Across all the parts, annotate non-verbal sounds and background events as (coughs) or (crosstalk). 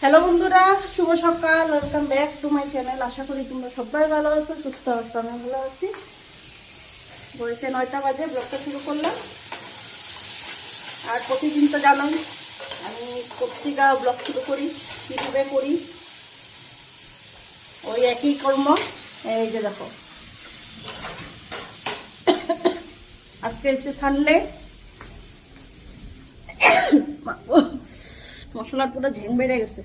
Hello বন্ধুরা, শুভ সকাল welcome back to my channel আশা করি তোমরা সবাই ভালো আছো, সুস্থ আছো আমি ভালো আছি। বলছে নয়টা বাজে ব্লগটা শুরু করলাম। আর প্রতিদিন তো জানোই, আমি পত্রিকা ব্লগ শুরু করি কীভাবে করি। ওই একই কর্ম, এই যে দেখো। আজকে এসে সানডে (coughs) মশলার পুরো ঝেং বেড়ে গেছে।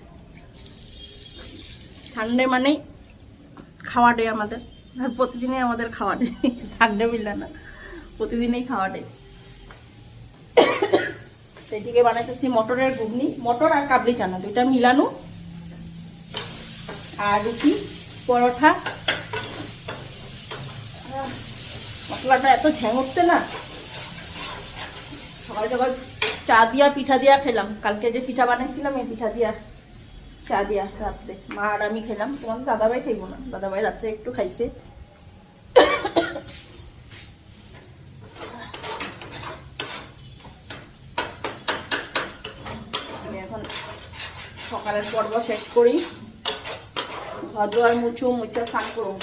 সানডে মানেই খাওয়া ডে আমাদের। আর প্রতিদিনই আমাদের খাওয়া ডে সানডে মিললে না প্রতিদিনই খাওয়া ডে সেটিকে বানাইতেছি মটরের ঘুগনি মটর আর কাবলি চানা দুইটা মিলানো। আর রুটি আহ, মশলাটা এত ঝ্যাং উঠছে না। সকাল সকাল চা দিয়া, পিঠা দিয়া খেলাম। কালকে যে পিঠা বানাইছিলাম, এই পিঠা দিয়া চা দিয়া রাত্রে। মা আর আমি খেলাম। তোমার দাদাভাই খাইবো না। দাদাভাই রাত্রে একটু খাইছে। এখন সকালের পর্ব শেষ করি। ঘর দুয়ার মুছু, মুছে স্নান করব।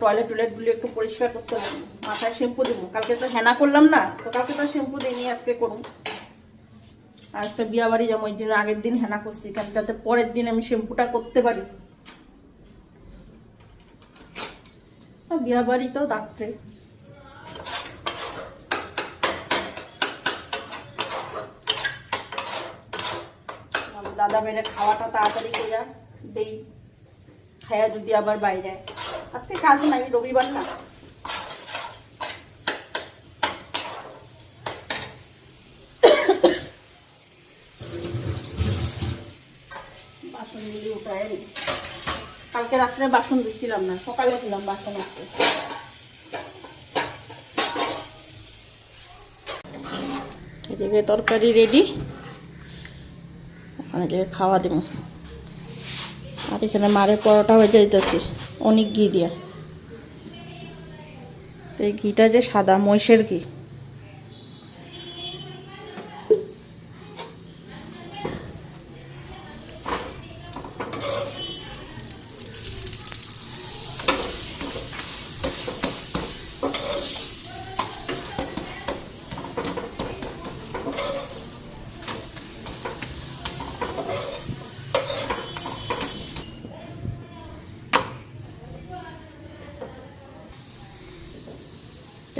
টয়লেট টয়লেটগুলো একটু পরিষ্কার করতে হবে। মাথায় শ্যাম্পু দেবো। কালকে তো হেনা করলাম না, তো কালকে তো শ্যাম্পু দিইনি, আজকে করুন। আর আজকে বিয়া বাড়ি যাব, ওই জন্য আগের দিন হেনা করছি, কারণ যাতে পরের দিন আমি শ্যাম্পুটা করতে পারি। বিয়া তো ডাক্তারে দাদা মেরে খাওয়াটা তাড়াতাড়ি করে দেই। খায়া যদি আবার বাইরে আজকে কাজ নাই, রবিবার না বাসনগুলি উঠায়। কালকে রাত্রে বাসন দিচ্ছিলাম না, সকালে দিলাম বাসন আসতে এদিকে তরকারি রেডি এদিকে খাওয়া দিব। আর এখানে মারে পরোটা হয়ে যাইতেছি অনেক ঘি দিয়া। তো এই ঘিটা যে সাদা মহিষের ঘি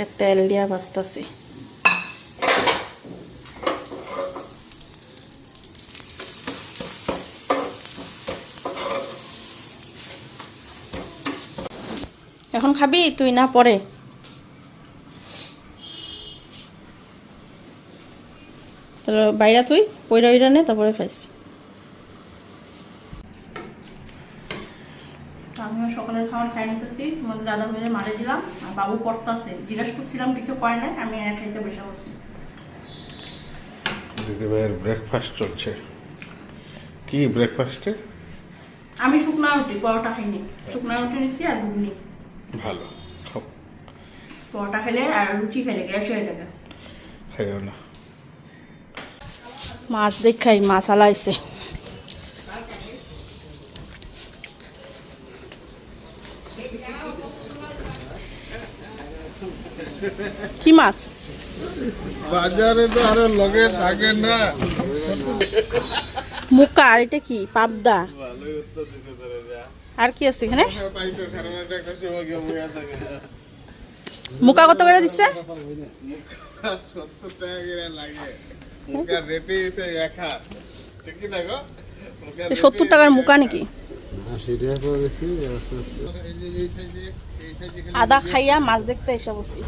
এক দিয়া ভাজতাছি এখন খাবি? তুই না, পরে। তোর বাইরা তুই পয়রা উইরা নে, তারপরে খাইস। আমিও সকালের খাবার খাই নিতেছি তোমাদের দাদা ভাইরে মারে দিলাম আর বাবু পড়তে জিজ্ঞাসা করছিলাম কিছু করে নাই আমি এক খাইতে বসে বসছি। দিদিভাইয়ের ব্রেকফাস্ট চলছে। কি ব্রেকফাস্টে আমি শুকনা রুটি পরোটা খাইনি। শুকনা রুটি নিচ্ছি আর ঘুগনি। ভালো। পরোটা খেলে আর লুচি খেলে গ্যাস হয়ে যাবে। খাইও না। মাছ দেখাই মাছ আলাইছে কি মাছ বাজারে তো আরও লগে থাকে না। মুকা আর এটা কি? পাবদা। ভালোই উত্তর দিতে পারে যা আর কি আছে এখানে? মুকা কত করে দিচ্ছে সত্তর টাকার মুকা নাকি? এই আদা খাইয়া মাছ দেখতে এসে বসি।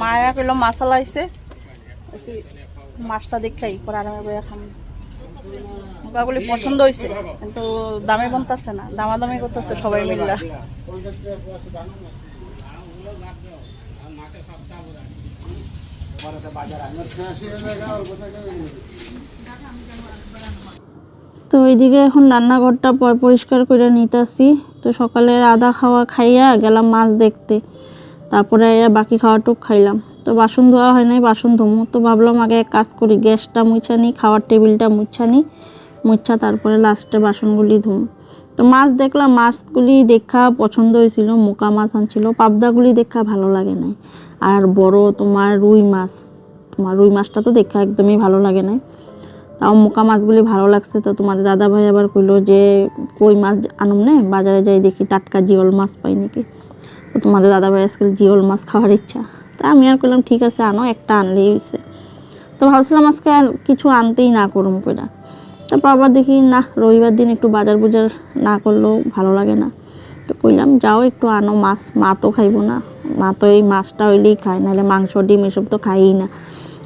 মায়া পেল মাছ আলাইছে। মাছটা দেখাই পরে আরামে বইয়া খাম। মুখাগুলি পছন্দ হয়েছে কিন্তু দামে বনতেছে না দামাদামি করতেছে সবাই মিল্লা। তো ওইদিকে এখন রান্নাঘরটা পর পরিষ্কার করে নিতেছি। তো সকালে আদা খাওয়া খাইয়া গেলাম মাছ দেখতে। তারপরে বাকি খাওয়াটুক খাইলাম। তো বাসন ধোয়া হয় নাই, বাসন ধোমো। তো ভাবলাম আগে এক কাজ করি, গ্যাসটা মুছা নিই খাওয়ার টেবিলটা মুছা নিই মুছা তারপরে লাস্টে বাসনগুলি ধুম। তো মাছ দেখলাম, মাছগুলি দেখা পছন্দ হয়েছিল, মোকা মাছ আনছিল, পাবদাগুলি দেখা ভালো লাগে নাই। আর বড় তোমার রুই মাছ, তোমার রুই মাছটা তো দেখা একদমই ভালো লাগে নাই। তাও মোকা মাছগুলি ভালো লাগছে। তো তোমাদের দাদা ভাই আবার কইলো যে, কই মাছ আনুম নে? বাজারে যাই দেখি টাটকা জিওল মাছ পাই নাকি। তো তোমাদের দাদা ভাই আজকাল জিওল মাছ খাওয়ার ইচ্ছা। তা আমি আর করলাম ঠিক আছে, আনো, একটা আনলেই হয়েছে তো ভাবছিলাম আজকে আর কিছু আনতেই না করুম কইরা। তারপর আবার দেখি, না, রবিবার দিন একটু বাজার বুজার না করলেও ভালো লাগে না। তো কইলাম, যাও একটু আনো মাছ, মা তো খাইবো না। মা তো এই মাছটা হইলেই খায়, নাহলে মাংস, ডিম এসব তো খাইই না।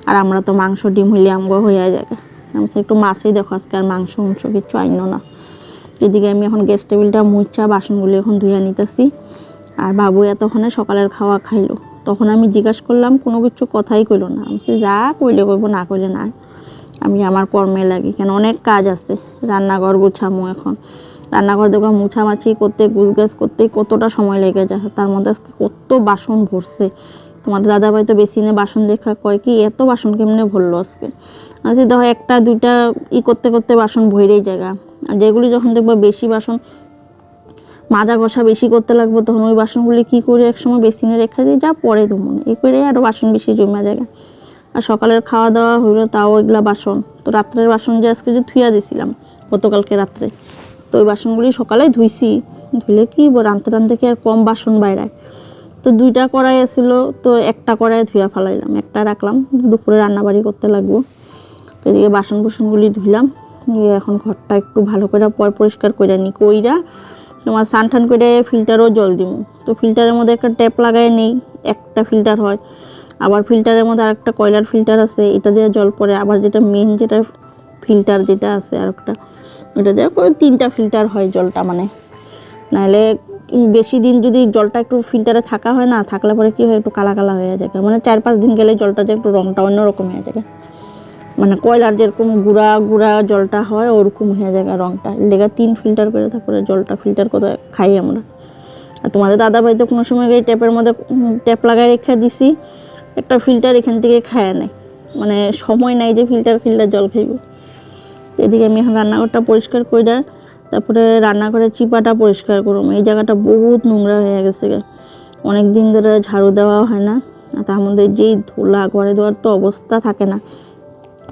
আর আমরা তো মাংস, ডিম হইলে আমগো হইয়া যায় আমি একটু মাছই দেখো, আজকে আর মাংস মাংস কিছু আইনো না। এদিকে আমি এখন গ্যাস টেবিলটা মুচ্ছা বাসনগুলি এখন ধুয়ে নিতেছি। আর বাবু এতক্ষণে সকালের খাওয়া খাইলো। তখন আমি জিজ্ঞাসা করলাম, কোনো কিছু কথাই কইলো না? আমি যা কইলে কইবো, না কইলে না। আমি আমার কর্মে লাগি, কেন অনেক কাজ আছে। রান্নাঘর গুছামো এখন। রান্নাঘর দেখো, মুছামাছি করতে, গুছগাছ করতে কতটা সময় লেগে যায়। তার মধ্যে আজকে কত বাসন ভরছে। তোমাদের দাদা দাদাভাই তো বেসিনে বাসন দেখা কয় কি, এত বাসন কেমনে ভরলো আজকে? আজকে দেখো একটা, দুইটা ই করতে করতে বাসন ভরেই জায়গা আর যেগুলি যখন দেখব বেশি বাসন, মাজা কষা বেশি করতে লাগবে, তখন ওই বাসনগুলি কি করে একসময় বেসিনে রেখে দিই, যা পরে ধুমুন এই করে আরও বাসন বেশি জমা জায়গা আর সকালের খাওয়া দাওয়া হইল তাও এগুলা বাসন। তো রাত্রের বাসন যে আজকে যে ধুইয়া দিছিলাম, গতকালকে রাত্রে, তো ওই বাসনগুলি সকালে ধুইছি। ধুইলে কি রাঁধতে রাঁধতে কি আর কম বাসন বাইরায়। তো দুইটা কড়াই আছিল, তো একটা কড়াই ধুইয়া ফেলাইলাম, একটা রাখলাম, দুপুরে রান্নাবাড়ি করতে লাগবো। তো এদিকে বাসন বুসনগুলি ধুইলাম এখন ঘরটা একটু ভালো করে পর পরিষ্কার করে নিই কইরা তোমার সান টান করে ফিল্টারও জল দিব তো ফিল্টারের মধ্যে একটা ট্যাপ লাগাই নেই, একটা ফিল্টার হয়, আবার ফিল্টারের মধ্যে আরেকটা কয়লার ফিল্টার আছে, এটা দিয়ে জল পড়ে আবার যেটা মেন যেটা ফিল্টার যেটা আছে আর একটা ওটা দিয়ে তিনটা ফিল্টার হয় জলটা মানে। নাহলে বেশি দিন যদি জলটা একটু ফিল্টারে থাকা হয় না, থাকলে পরে কি হয়, একটু কালা কালা হয়ে যায়। মানে চার পাঁচ দিন গেলে জলটা যে একটু রংটা অন্যরকম হয়ে যায়। মানে কয়লার যেরকম গুঁড়া গুঁড়া জলটা হয়, ওরকম হয়ে যায় রংটা। লেগা তিন ফিল্টার করে তারপরে জলটা ফিল্টার করে খাই আমরা। আর তোমাদের দাদা ভাই তো কোনো সময় এই ট্যাপের মধ্যে ট্যাপ লাগাই রেখে দিছি। একটা ফিল্টার এখান থেকে খায় নেয় মানে সময় নাই যে ফিল্টার ফিল্টার জল খাইব। এদিকে আমি এখন রান্নাঘরটা পরিষ্কার করে তারপরে রান্নাঘরের চিপাটা পরিষ্কার করুম এই জায়গাটা বহুত নোংরা হয়ে গেছে। অনেক দিন ধরে ঝাড়ু দেওয়া হয় না। তার মধ্যে যেই ধুলা, ঘরে দেওয়ার তো অবস্থা থাকে না।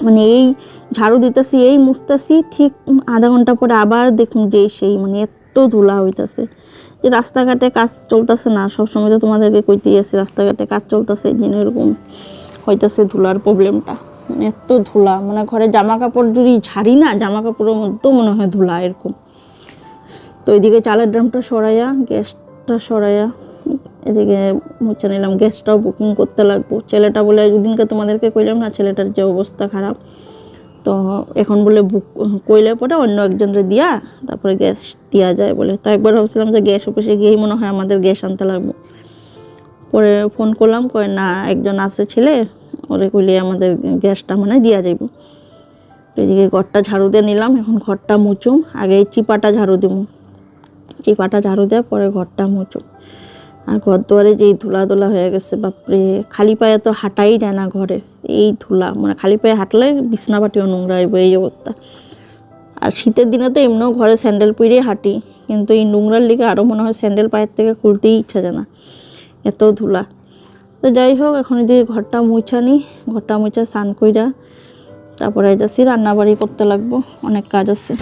মানে এই ঝাড়ু দিতেছি, এই মুছতেছি, ঠিক আধা ঘণ্টা পরে আবার দেখুন যে সেই মানে এত ধুলা হইতাছে। যে রাস্তাঘাটে কাজ চলতেছে না, সবসময় তো তোমাদেরকে কইতেই আছে, রাস্তাঘাটে কাজ চলতেছে এই জন্য এরকম হইতাছে ধুলার প্রবলেমটা। মানে এত ধুলা মানে ঘরে জামা কাপড় যদি ঝাড়ি না জামা কাপড়ের মধ্যেও মনে হয় ধুলা এরকম। তো এদিকে চালের ড্রামটা সরাইয়া, গ্যাসটা সরাইয়া এদিকে মুছে নিলাম। গ্যাসটাও বুকিং করতে লাগবো। ছেলেটা বলে, দুদিনকে তোমাদেরকে কইলাম না ছেলেটার যে অবস্থা খারাপ। তো এখন বলে, বুক কইলে পরে অন্য একজনরে দিয়া তারপরে গ্যাস দেওয়া যায় বলে। তো একবার ভাবছিলাম যে গ্যাস অফিসে গিয়েই মনে হয় আমাদের গ্যাস আনতে লাগবে। পরে ফোন করলাম, কয়, না, একজন আছে ছেলে, ওরে কইলে আমাদের গ্যাসটা মানে দিয়া যাইব। এদিকে ঘরটা ঝাড়ু দিয়ে নিলাম, এখন ঘরটা মুচুম আগে চিপাটা ঝাড়ু দিব চিপাটা ঝাড়ু দেওয়ার পরে ঘরটা মুচুম আর ঘর দুয়ারে যেই ধুলা ধুলা হয়ে গেছে, বাপরে, খালি পায়ে তো হাঁটাই যায় না ঘরে। এই ধুলা মানে খালি পায়ে হাঁটলে বিছনা পাটিও নোংরা হইব, এই অবস্থা। আর শীতের দিনে তো এমনিও ঘরে স্যান্ডেল পরেই হাঁটি, কিন্তু এই নোংরার লিগে আরও মনে হয় স্যান্ডেল পায়ের থেকে খুলতেই ইচ্ছা যায় না, এত ধুলা। তো যাই হোক, এখন এদিকে ঘরটা মুছা নি, ঘরটা মুছা স্নান কইরা তারপরে যাচ্ছি, রান্নাবাড়ি করতে লাগবো, অনেক কাজ আছে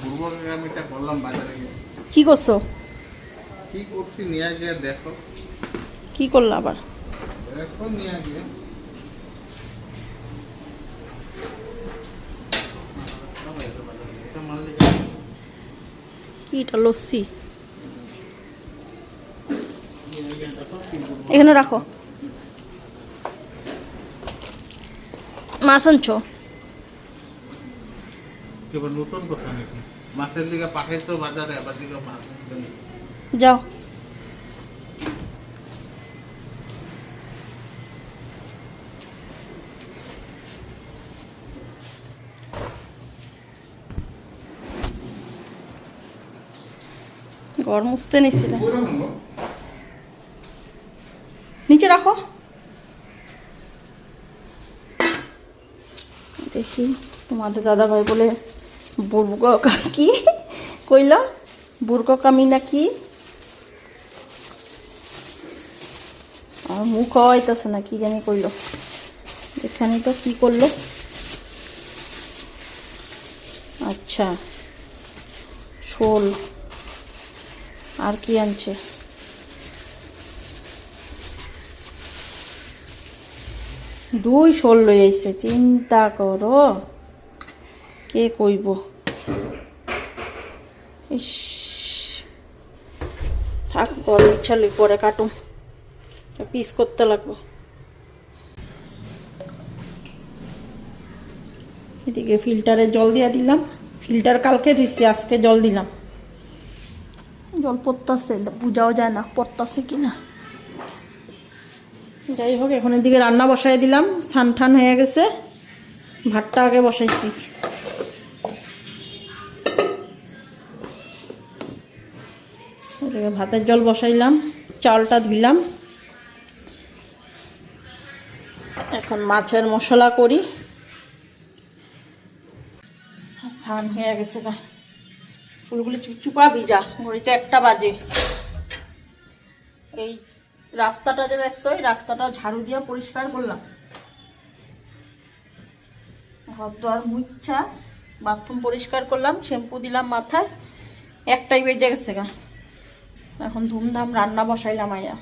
পূর্বকে আমি এটা করলাম বাজারে গিয়ে। কি করছ? কি করছি নিয়ে গিয়ে দেখো। কি করল আবার? দেখো নিয়ে গিয়ে। এটা লস্যি। এখানে রাখো। মাছ আনছো? নতুন কথা নাকি? মাছের দিকে পাঠাইতো বাজারে আবার দিকে মাছ যাও। ঘর মুছতে নিছিলে নিচে রাখো। দেখি তোমাদের দাদা ভাই বলে বুর্গ কি কইল বুর্গ কামি নাকি? আমার মুখ হওয়াইতেছে না, কি জানি কইল। এখানে তো কি করল? আচ্ছা শোল। আর কি আনছে? দুই শোল লই আইছে, চিন্তা করো। কে কইব? ইস। থাক ইচ্ছা লই পরে কাটুম। পিস করতে লাগবো। এদিকে ফিল্টারে জল দিয়ে দিলাম। ফিল্টার কালকে দিচ্ছি আজকে জল দিলাম। জল পড়তেছে, বুঝাও যায় না, পড়তেছে কি না। যাই হোক, এখন এদিকে রান্না বসাই দিলাম। সান হয়ে গেছে। ভাতটা আগে বসাইছি। ভাতের জল বসাইলাম, চালটা ধুইলাম এখন মাছের মশলা করি। সান হয়ে গেছে ফুলগুলি চুপচুপা ভিজা, ঘড়িতে একটা বাজে। এই রাস্তাটা যে দেখছ, এই রাস্তাটা ঝাড়ু দিয়ে পরিষ্কার করলাম। ঘর দোয়ার মুচ্ছা বাথরুম পরিষ্কার করলাম, শ্যাম্পু দিলাম মাথায়, একটাই বেজে গেছে গা। এখন ধুমধাম রান্না বসাইলাম আয়া।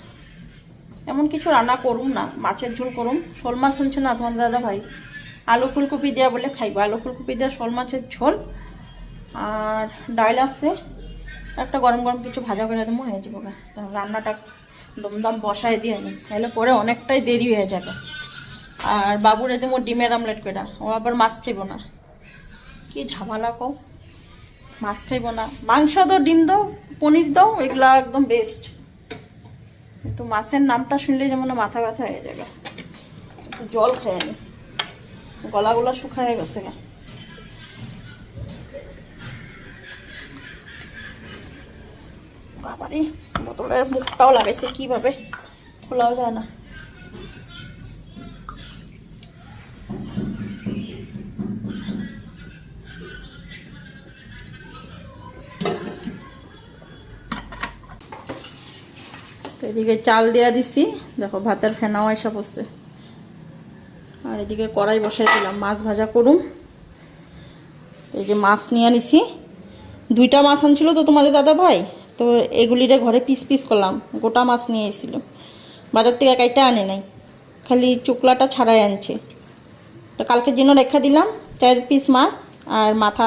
এমন কিছু রান্না করুম না, মাছের ঝোল করুম। শোল মাছ আনছে না তোমার দাদা ভাই? আলু ফুলকপি দেওয়া বলে খাইবো। আলু ফুলকপি দেওয়া শোল মাছের ঝোল। আর ডাইল আছে। একটা গরম গরম কিছু ভাজা করে দেবো, হয়ে যাব। রান্নাটা দমদম বসায় দিয়ে নি তাহলে পরে অনেকটাই দেরি হয়ে যাবে। আর বাবুর মোর ডিমের আমলেট করে ও আবার মাছ খাইব না। কি ঝামেলা কও? মাছ খাইব না। মাংস দাও, ডিম দাও, পনির দাও, এগুলা একদম বেস্ট কিন্তু মাছের নামটা শুনলে যেমন মাথা ব্যথা হয়ে যাবে। একটু জল খেয়ে নি গলাগুলা শুকায় গেছে গা। বাবারে, বোতলের মুখটাও লাগাইছে কীভাবে? খোলাও যায় না। এদিকে চাল দেওয়া দিছি। দেখো ভাতের ফেনাও এসে পড়ছে। আর এদিকে কড়াই বসাই দিলাম, মাছ ভাজা করুন এই যে মাছ নিয়ে নিছি। দুইটা মাছ আনছিল তো তোমাদের দাদা ভাই, তো এগুলিরে ঘরে পিস পিস করলাম, গোটা মাছ নিয়ে এসেছিল। বাজার থেকে একাইটা আনে নাই, খালি চুকলাটা ছাড়াই আনছে। তো কালকে জন্য রেখে দিলাম, চার পিস মাছ, আর মাথা,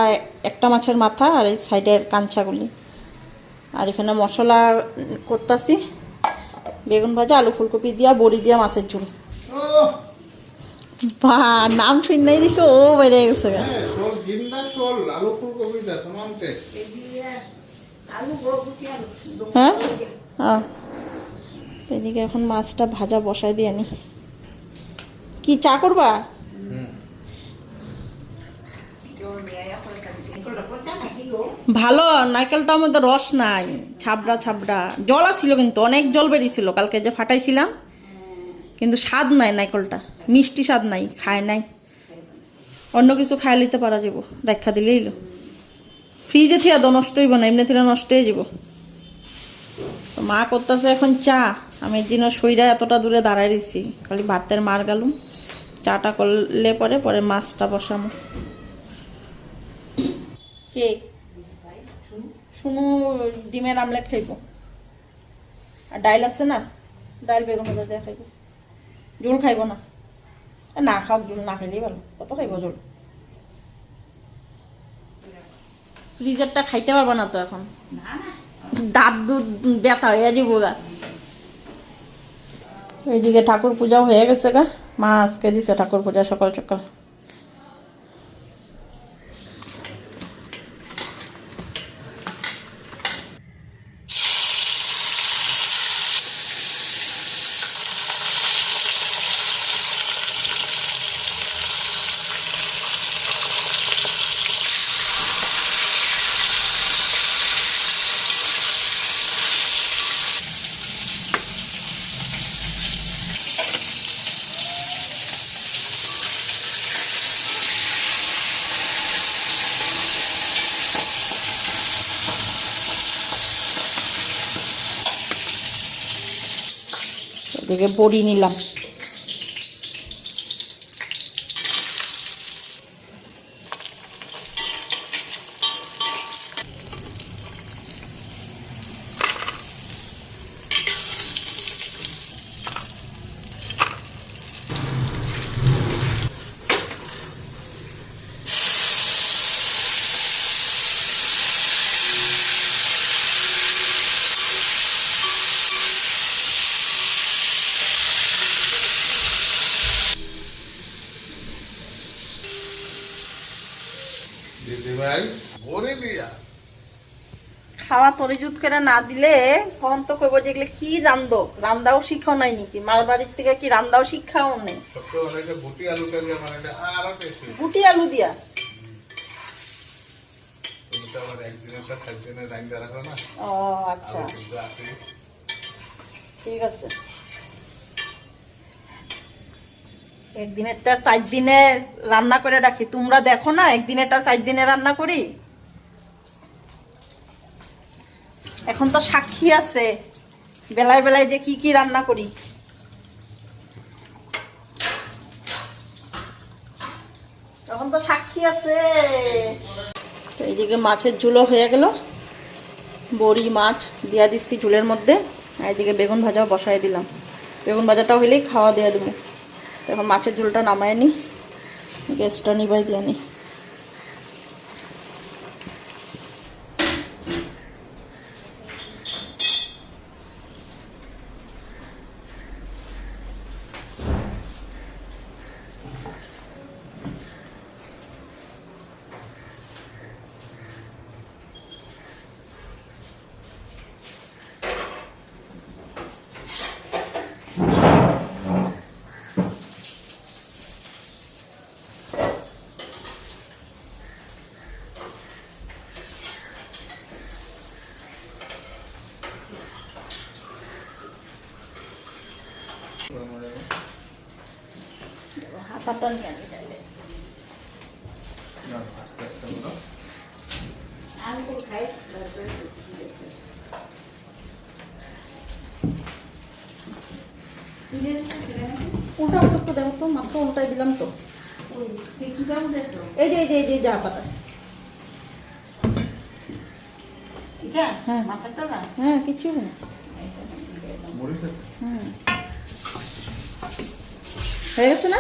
একটা মাছের মাথা, আর এই সাইডের কাঞ্চাগুলি আর এখানে মশলা করতেছি। বেগুন ভাজা আলু ফুলকপি দিয়া বড়ি দিয়া মাছের ঝোল। বা নাম শুনলেই দেখো ও বেড়ে গেছে। হ্যাঁ, হ্যাঁ এদিকে এখন মাছটা ভাজা বসাই দিয়ে নি। কি চা করবা? ভালো নারকেলটার মধ্যে রস নাই, ছাবড়া ছাবড়া। জল আসছিল কিন্তু, অনেক জল বেরিয়েছিল, কালকে যে ফাটাইছিলাম। কিন্তু স্বাদ নাই নারকেলটা, মিষ্টি স্বাদ নাই, খায় নাই। অন্য কিছু খাই লিতে পারা যাব দেখা দিলেই লো ফ্রিজে থিয়া তো নষ্ট হইব না এমনি থিয়া নষ্ট হয়ে যাব। তো মা করতেছে এখন চা, আমি দিন সইরা এতটা দূরে দাঁড়াই রয়েছি খালি ভাতের মার গেলুম। চাটা করলে পরে পরে মাছটা বসামো। কে শুনু ডিমের আমলেট খাইব। আর ডাইল আছে না, ডাইল বেগুন ভাজা দিয়ে খাইব। জোল খাইব না। না খাও জোল না খাইলেই ভালো, কত খাইব জোল? ফ্রিজারটা খাইতে পারব না তো এখন? দাঁত দুধ ব্যথা হয়ে যাব গা। এইদিকে ঠাকুর পূজাও হয়ে গেছে গা, মা আজকে দিছে ঠাকুর পূজা সকাল সকাল। এদিকে বড়ি নিলাম দিদি ভাই বলে দিয়া খাওয়া তরিজুত করে না দিলে তখন তো কইব যেগুলো কি রান্ধো? রান্দাও শিখাও নাই নাকি? মার বাড়ির থেকে কি রান্দাও শিক্ষাও নেই? বুটি আলু দিয়া একদিনের ও আচ্ছা। ঠিক আছে। একদিনেরটা চার দিনে রান্না করে রাখি। তোমরা দেখো না একদিনেরটা চার দিনে রান্না করি? এখন তো সাক্ষী আছে। বেলায় বেলায় যে কি কি রান্না করি। তখন তো সাক্ষী আছে। এইদিকে মাছের ঝুলো হয়ে গেল। বড়ি, মাছ দিয়া দিচ্ছি ঝুলের মধ্যে। আর এদিকে বেগুন ভাজাও বসাই দিলাম। বেগুন ভাজাটা হইলেই খাওয়া দিয়ে দেবো। এখন মাছের ঝুলটা নামায় নি। গ্যাসটা নিবাই দিয়ে নি। তাহলে আমি তো খাই উল্টা উল্টো একটু দেখো তো মাত্র উল্টাই দিলাম তো। এই যে এই যে এই যে যা পাতা হ্যাঁ। হ্যাঁ কিচ্ছু না মরিচ হয়ে গেছে না?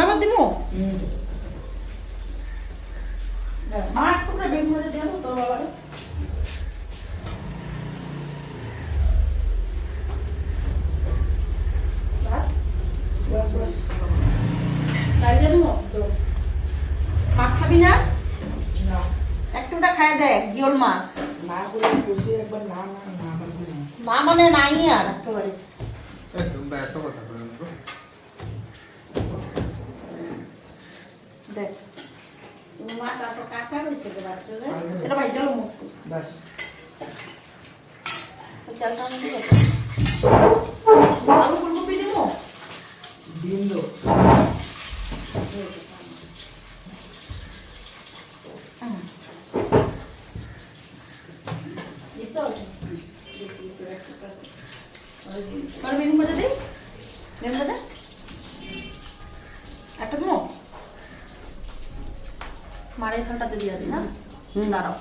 ঠান্ডা ভাত দিব মা একটু করে বেগুন ভাজা দেবো তো বাবারে ভাত? ডাল দিয়ে দেবো? মাছ খাবি না একটুটা খাই দেখ জিওল মাছ মা মানে নাই আর একেবারে এই, তোমরা এত কথা বলো না তো। দেখ মা তারপর কাকা হয়েছে এটা ভাই চলো মুখ চালটা আমি দিয়ে আলু ফুলকপি দিব আর বেগুন ভাজা দিই বেগুন ভাজা একটা দেবো মারে খানটাতে দিয়ে দিই না দাঁড়াও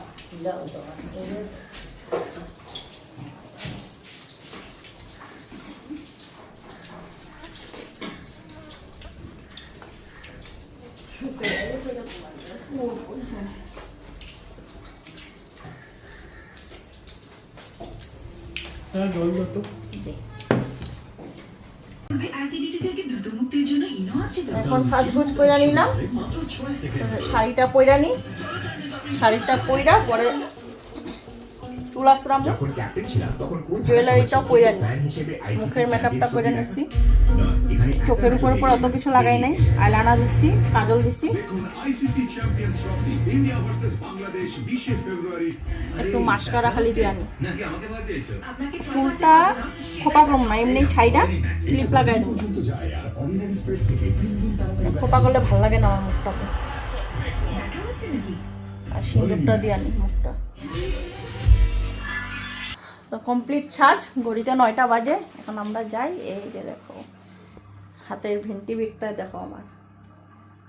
অ্যাসিডিটি থেকে দ্রুত মুক্তির জন্য ইনো আছে তো এখন সাজগুজ পইরা নিলাম। শাড়িটা পইরা নি। শাড়িটা পইরা পরে চুল জুয়েলারিটাও পইরা নি মুখের মেকআপটা করে নিচ্ছি চোখের উপর উপর অত কিছু লাগাই নাই। আইলানা দিচ্ছি কাজল দিচ্ছি একটু মাস্কারা খালি দিয়ে আনি। চুলটা খোপা করলাম না? এমনি ছাইটা স্লিপ লাগাই দেবো। খোপা করলে ভালো লাগে না আমার মুখটাতে। আর সিঁদুরটা দিয়ে আনি মুখটা। তো কমপ্লিট ছাজ ঘড়িতে নয়টা বাজে, এখন আমরা যাই, এই যে দেখো, হাতের ভেন্টি ব্যাগটা দেখো আমার।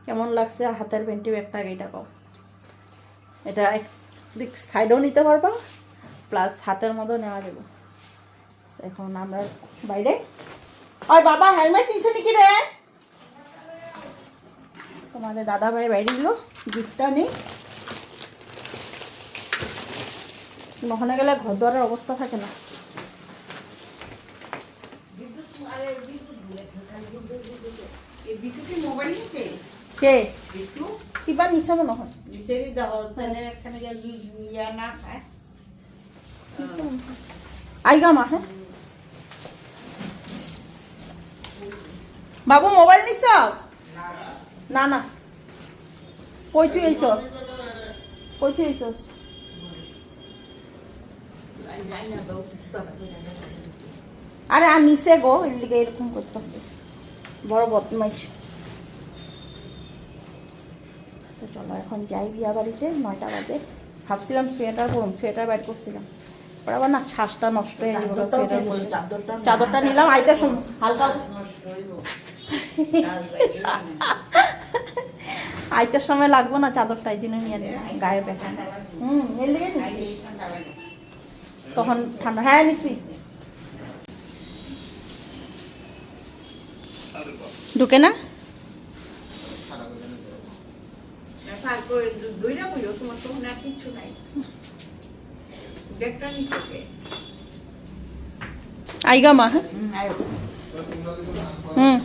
কেমন লাগছে হাতের ভেন্টি ব্যাগটা, আগে দেখো এটা একদিক সাইডেও নিতে পারবা প্লাস হাতের মতো নেওয়া যাবে। এখন আমরা বাইরে। ওই বাবা হেলমেট নিছে নাকি রে? তোমাদের দাদা ভাই বাইরে দিল গিফটটা নেই। ওখানে গেলে ঘর দুয়ারের অবস্থা থাকে না। কে? কিবা নিছে মনে হয় আইগা মা হ্যাঁ বাবু, মোবাইল নিছস না না। কই তুই আইছস কই তুই আইছস আরে আর নিচে গো এর দিকে এরকম করতেছে। বড় বদমাইশ। তো চলো এখন যাই বিয়া বাড়িতে নয়টা বাজে। ভাবছিলাম সোয়েটার পরুম সোয়েটার বাইর করছিলাম। পরে আবার না শ্বাসটা নষ্ট হয়ে গেল সোয়েটার পরলে চাদরটা নিলাম আইতে শুন। হালকা। আইতের সময় লাগবো না চাদরটা এই জন্য নিয়ে গায়ে ব্যথা। হুম নিছি। তখন ঠান্ডা হ্যাঁ নিছি ঢুকে না? আইগা মা হ্যাঁ? হুম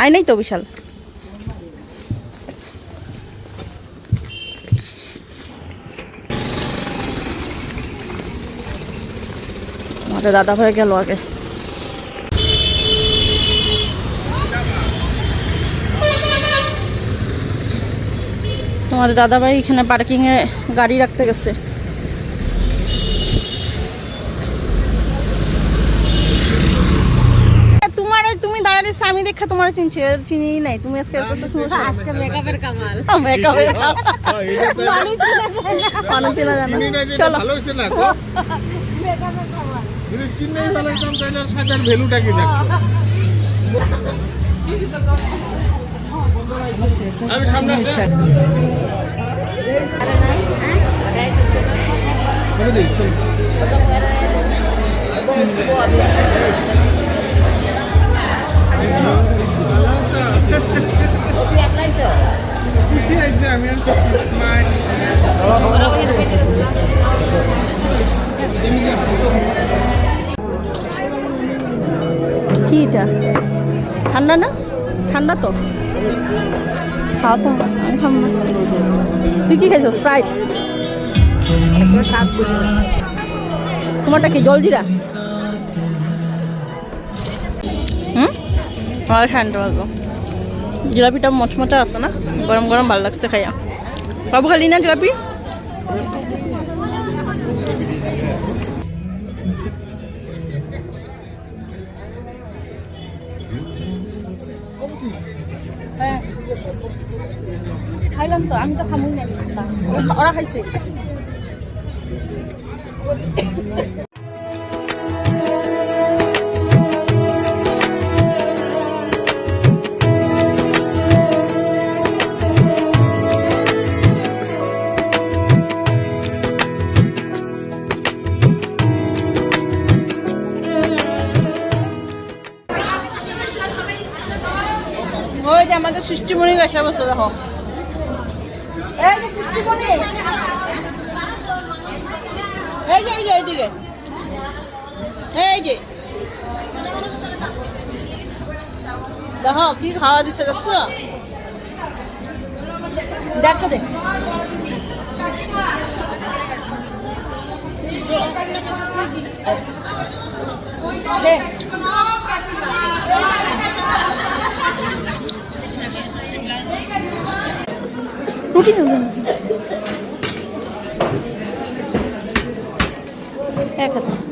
আই নাই তো বিশাল। আমাদের দাদা ভাই গেল আগে। তোমাদের দাদা ভাই এখানে পার্কিংয়ে গাড়ি রাখতে গেছে। তোমার তুমি দাঁড়ালে স্বামী দেখা তোমার চিনছি চিনি নাই। তুমি আজকে এত আজকে মেকআপের কামাল। মেকআপের মানুষ চেনা জানো চলো। ভালো হইতাম তাহলে সাজার ভ্যালুটা কি থাকতো আমি সামনে আমি আর কি এটা? ঠান্ডা না? ঠান্ডা তো। খাওয়া তো আমি তুই কি খাইছ স্প্রাইট তোমারটা কি, জলজিরা? হুম? আমার ঠান্ডা লাগবো জিলাপিটা মচমচা আছে না? গরম গরম ভালো লাগছে খাইয়া। বাবু খালি না জিলাপি? খাইলাম তো আমি তো খামুই নাই ওরা খাইছে অবস্থা দেখো এই যে সৃষ্টিমণি এই যে এই যে, এইদিকে। এই যে। দেখো, কি খাওয়া দিচ্ছে, দেখছ? দেখো দেখ দেখ রুটি নেব এক হাতে।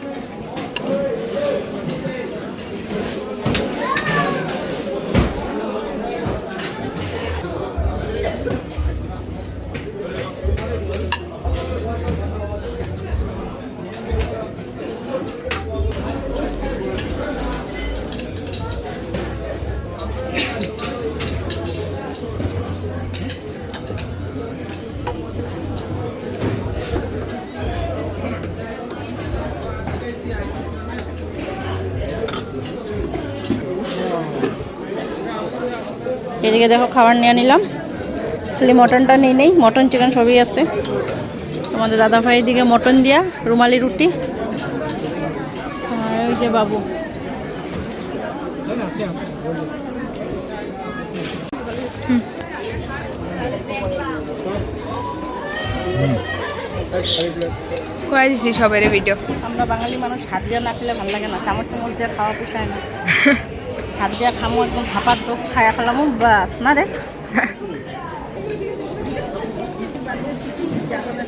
এদিকে দেখো খাবার নিয়ে নিলাম। খালি মটনটা নেই নেই মটন চিকেন সবই আছে। তোমাদের দাদা ভাই দিকে মটন দিয়া রুমালি রুটি। আর ওই যে বাবু। কয়ে দিছি সবের ভিডিও আমরা বাঙালি মানুষ হাত দিয়ে না খেলে ভালো লাগে না চামচ চামচ দিয়ে খাওয়া পোষায় না। হাত দিয়া খামো একদম ভাপার দোক খাই খেলামো বাস না রে?